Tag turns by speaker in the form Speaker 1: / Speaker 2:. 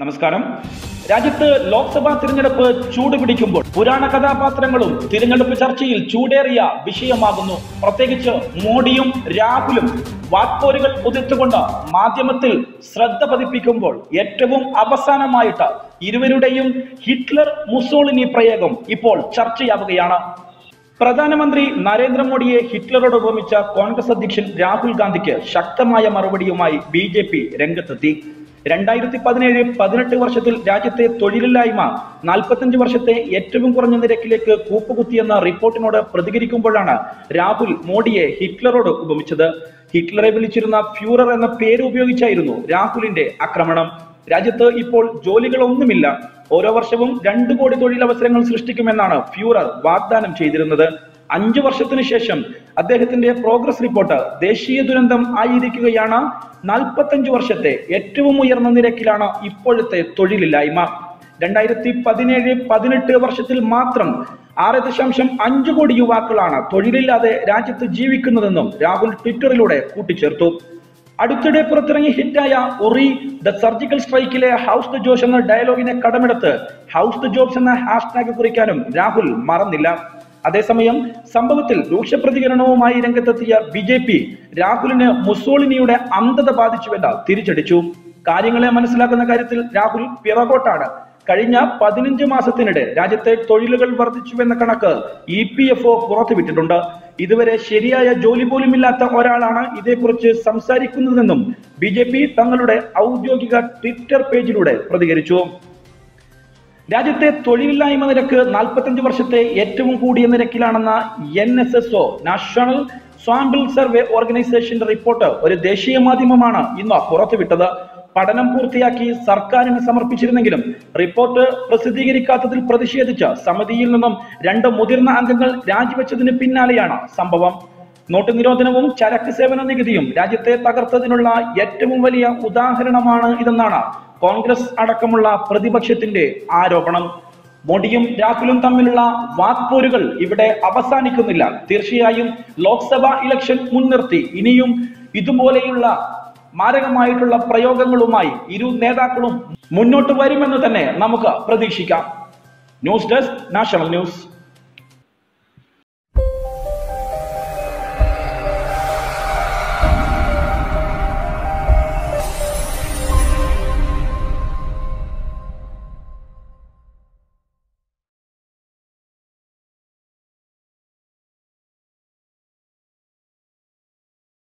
Speaker 1: നമസ്കാരം. രാജ്യത്ത് ലോക്സഭാ തിരഞ്ഞെടുപ്പ് ചൂട് പിടിക്കുമ്പോൾ പുരാണ കഥാപാത്രങ്ങളും തിരഞ്ഞെടുപ്പ് ചർച്ചയിൽ ചൂടേറിയ വിഷയമാകുന്നു. പ്രത്യേകിച്ച് മോഡിയും രാഹുലും വാക്പോരുകൾ ഉതിർത്തുകൊണ്ട് മാധ്യമത്തിൽ ശ്രദ്ധ പതിപ്പിക്കുമ്പോൾ ഏറ്റവും അവസാനമായിട്ട് ഇരുവരുടെയും ഹിറ്റ്ലർ മുസോളിനി പ്രയോഗം ഇപ്പോൾ ചർച്ചയാവുകയാണ്. പ്രധാനമന്ത്രി നരേന്ദ്രമോദിയെ ഹിറ്റ്ലറോട് ഉപമിച്ച കോൺഗ്രസ് അധ്യക്ഷൻ രാഹുൽ ഗാന്ധിക്ക് ശക്തമായ മറുപടിയുമായി ബി രംഗത്തെത്തി. രണ്ടായിരത്തി പതിനേഴ് പതിനെട്ട് വർഷത്തിൽ രാജ്യത്തെ തൊഴിലില്ലായ്മ നാൽപ്പത്തഞ്ച് വർഷത്തെ ഏറ്റവും കുറഞ്ഞ നിരക്കിലേക്ക് കൂപ്പുകുത്തിയെന്ന റിപ്പോർട്ടിനോട് പ്രതികരിക്കുമ്പോഴാണ് രാഹുൽ മോഡിയെ ഹിറ്റ്ലറോട് ഉപമിച്ചത്. ഹിറ്റ്ലറെ വിളിച്ചിരുന്ന ഫ്യൂറർ എന്ന പേര് ഉപയോഗിച്ചായിരുന്നു രാഹുലിന്റെ ആക്രമണം. രാജ്യത്ത് ഇപ്പോൾ ജോലികളൊന്നുമില്ല. ഓരോ വർഷവും രണ്ടു കോടി തൊഴിലവസരങ്ങൾ സൃഷ്ടിക്കുമെന്നാണ് ഫ്യൂറർ വാഗ്ദാനം ചെയ്തിരുന്നത്. അഞ്ചു വർഷത്തിനു ശേഷം അദ്ദേഹത്തിന്റെ പ്രോഗ്രസ് റിപ്പോർട്ട് ദേശീയ ദുരന്തം ആയിരിക്കുകയാണ്. നാൽപ്പത്തഞ്ച് വർഷത്തെ ഏറ്റവും ഉയർന്ന നിരക്കിലാണ് ഇപ്പോഴത്തെ തൊഴിലില്ലായ്മ. രണ്ടായിരത്തി പതിനേഴ് പതിനെട്ട് വർഷത്തിൽ മാത്രം ആറ് ദശാംശം അഞ്ച് കോടി യുവാക്കളാണ് തൊഴിലില്ലാതെ രാജ്യത്ത് ജീവിക്കുന്നതെന്നും രാഹുൽ ട്വിറ്ററിലൂടെ കൂട്ടിച്ചേർത്തു. അടുത്തിടെ പുറത്തിറങ്ങി ഹിറ്റായ ഒറി ദ സർജിക്കൽ സ്ട്രൈക്കിലെ ഹൗസ് ദ ജോസ് എന്ന ഡയലോഗിനെ കടമെടുത്ത് ഹൗസ് ദ ജോബ്സ് എന്ന ഹാഷ്ടാഗ് കുറിക്കാനും രാഹുൽ മറന്നില്ല. അതേസമയം സംഭവത്തിൽ രൂക്ഷ പ്രതികരണവുമായി രംഗത്തെത്തിയ ബി ജെ പി രാഹുലിന് മുസോളിനിയുടെ അന്ധത ബാധിച്ചുവെന്ന് തിരിച്ചടിച്ചു. കാര്യങ്ങളെ മനസ്സിലാക്കുന്ന കാര്യത്തിൽ രാഹുൽ പിറകോട്ടാണ്. കഴിഞ്ഞ പതിനഞ്ച് മാസത്തിനിടെ രാജ്യത്തെ തൊഴിലുകൾ വർദ്ധിച്ചുവെന്ന കണക്ക് ഇ പി എഫ് ഒ പുറത്തുവിട്ടിട്ടുണ്ട്. ഇതുവരെ ശരിയായ ജോലി പോലും ഇല്ലാത്ത ഒരാളാണ് ഇതേക്കുറിച്ച് സംസാരിക്കുന്നതെന്നും ബി തങ്ങളുടെ ഔദ്യോഗിക ട്വിറ്റർ പേജിലൂടെ പ്രതികരിച്ചു. രാജ്യത്തെ തൊഴിലില്ലായ്മ നിരക്ക് നാൽപ്പത്തഞ്ച് വർഷത്തെ ഏറ്റവും കൂടിയ നിരക്കിലാണെന്ന N S S O national sample survey ഓർഗനൈസേഷന്റെ റിപ്പോർട്ട് ഒരു ദേശീയ മാധ്യമമാണ് ഇന്ന് പുറത്തുവിട്ടത്. പഠനം പൂർത്തിയാക്കി സർക്കാരിന് സമർപ്പിച്ചിരുന്നെങ്കിലും റിപ്പോർട്ട് പ്രസിദ്ധീകരിക്കാത്തതിൽ പ്രതിഷേധിച്ച് സമിതിയിൽ നിന്നും രണ്ട് മുതിർന്ന അംഗങ്ങൾ രാജിവെച്ചതിന് പിന്നാലെയാണ് സംഭവം. നോട്ട് നിരോധനവും ചരക്ക് സേവന നികുതിയും രാജ്യത്തെ തകർത്തതിനുള്ള ഏറ്റവും വലിയ ഉദാഹരണമാണ് ഇതെന്നാണ് കോൺഗ്രസ് അടക്കമുള്ള പ്രതിപക്ഷത്തിന്റെ ആരോപണം. മോഡിയും രാഹുലും തമ്മിലുള്ള വാക്പോരുകൾ ഇവിടെ അവസാനിക്കുന്നില്ല. തീർച്ചയായും ലോക്സഭാ ഇലക്ഷൻ മുൻനിർത്തി. ഇനിയും ഇതുപോലെയുള്ള മാരകമായിട്ടുള്ള പ്രയോഗങ്ങളുമായി ഇരു നേതാക്കളും മുന്നോട്ട് വരുമെന്ന് തന്നെ നമുക്ക് പ്രതീക്ഷിക്കാം. News desk national news.